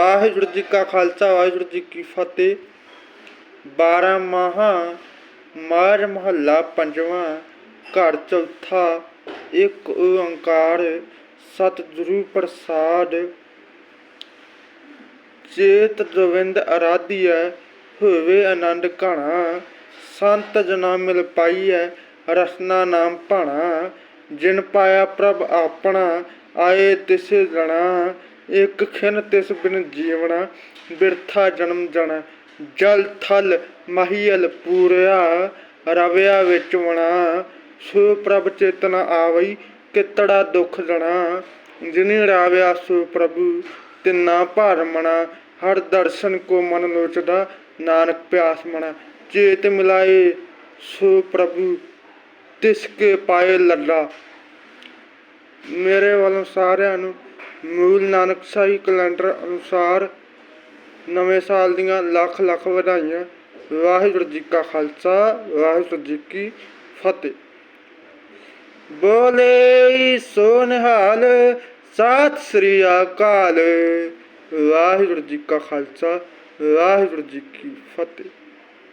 ਵਾਹਿਗੁਰੂ ਜੀ ਕਾ ਖਾਲਸਾ, ਵਾਹਿਗੁਰੂ ਜੀ ਕੀ ਫਤਿਹ। 12 ਮਾਹਾ ਮਾਰ ਮਹੱਲਾ ਪੰਜਵਾਂ, ਘਰ ਚੌਥਾ, ਇੱਕ ਓੰਕਾਰ ਸਤਿਗੁਰੂ ਪ੍ਰਸਾਦ। ਚੇਤ ਗੋਵਿੰਦ ਅਰਾਧਿਆ ਹੋਵੇ ਆਨੰਦ ਘਣਾ। ਸੰਤ ਜਨਾ ਮਿਲ ਪਾਈਐ, ਰਸਨਾ ਨਾਮ ਭਾਣਾ। ਜਿਨ ਪਾਇਆ ਪ੍ਰਭ ਆਪਣਾ, ਆਏ ਤਿਸ ਜਣਾ। ਇੱਕ ਖਿਨ ਤਿਸ ਬਿਨ ਜੀਵਣਾ ਬਿਰਥਾ ਜਨਮ ਜਣਾ ਜਲ ਥਲ ਮਹੀਲ ਪੂਰਿਆ, ਰਵਿਆ ਵਿੱਚ ਵਣਾ। ਸੋ ਪ੍ਰਭ ਚੇਤਨ ਆਵਈ, ਕਿਤੜਾ ਦੁਖ ਜਣਾ। ਜਿਨੇ ਰਾਵਿਆ ਸੋ ਪ੍ਰਭੂ, ਤਿੰਨਾ ਭਾਰ ਮਣਾ। ਹਰ ਦਰਸ਼ਨ ਕੋ ਮਨ ਲੋਚਦਾ ਨਾਨਕ ਪਿਆਸ ਮਣਾ। ਚੇਤ ਮਿਲਾਏ ਸੋ ਪ੍ਰਭੂ, ਤਿਸ ਕੇ ਪਾਏ ਲੱਲਾ। ਮੇਰੇ ਵੱਲੋਂ ਸਾਰਿਆਂ ਨੂੰ ਮੂਲ ਨਾਨਕ ਸਾਹੀ ਕੈਲੰਡਰ ਅਨੁਸਾਰ ਨਵੇਂ ਸਾਲ ਦੀਆਂ ਲੱਖ ਲੱਖ ਵਧਾਈਆਂ। ਵਾਹਿਗੁਰੂ ਜੀ ਕਾ ਖਾਲਸਾ, ਵਾਹਿਗੁਰੂ ਜੀ ਕੀ ਫਤਿਹ। ਬੋਲੇ ਸੋ ਨਿਹਾਲ ਸਤਿ ਸ੍ਰੀ ਅਕਾਲ। ਵਾਹਿਗੁਰੂ ਜੀ ਕਾ ਖਾਲਸਾ, ਵਾਹਿਗੁਰੂ ਜੀ ਕੀ ਫਤਿਹ।